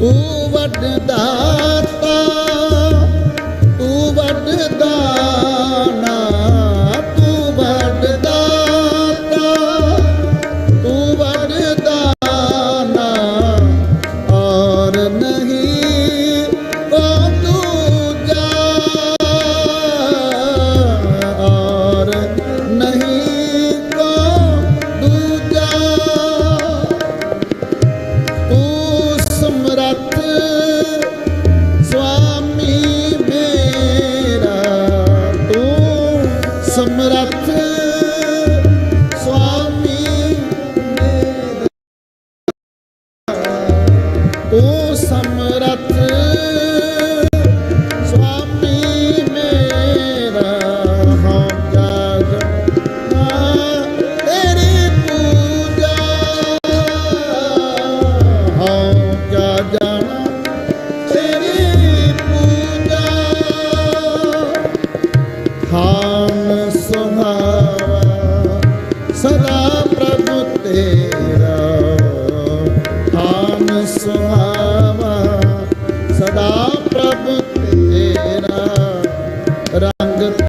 ਤੂੰ ਵੱਡ ਵੱਡਦਾਤਾ ਤੂੰ ਵੱਡ ਵੱਡਦਾਨਾ ਤੂੰ ਸਮਰਥ, ਸੁਆਮੀ ਮੇਰਾ ਹਾਂ ਜਾਗ ਤੇਰੀ ਪੂਜਾ ਹਾਂ ਜਾ ਜਾਣਾ ਤੇਰੀ ਪੂਜਾ ਖਾਨ ਸੁਹਾਵਾ, ਸਦਾ ਪ੍ਰਭੂ ਤੇਰਾ 最